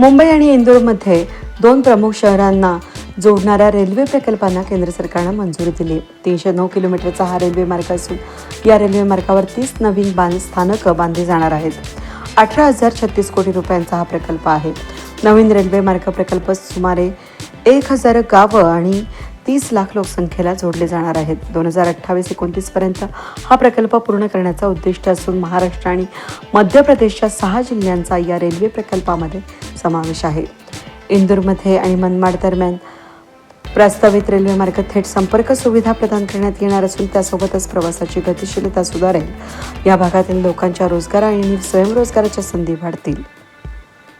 मुंबई आणि इंदोरमध्ये दोन प्रमुख शहरांना जोडणाऱ्या रेल्वे प्रकल्पांना केंद्र सरकारनं मंजुरी दिली. तीनशे नऊ किलोमीटरचा हा रेल्वे मार्ग असून या रेल्वे मार्गावर तीस नवीन बांध स्थानकं बांधली जाणार आहेत. अठरा हजार छत्तीस कोटी रुपयांचा हा प्रकल्प आहे. नवीन रेल्वे मार्ग प्रकल्प सुमारे एक हजार गावं आणि तीस लाख लोकसंख्येला जोडले जाणार आहेत. दोन हजार अठ्ठावीस एकोणतीसपर्यंत हा प्रकल्प पूर्ण करण्याचा उद्दिष्ट असून महाराष्ट्र आणि मध्य प्रदेशच्या सहा जिल्ह्यांचा या रेल्वे प्रकल्पामध्ये समावेश आहे. इंदूरमध्ये आणि मनमाड दरम्यान प्रस्तावित रेल्वेमार्ग थेट संपर्क सुविधा प्रदान करण्यात येणार असून त्यासोबतच प्रवासाची गतिशीलता सुधारेल. या भागातील लोकांच्या रोजगार आणि स्वयंरोजगाराच्या संधी वाढतील.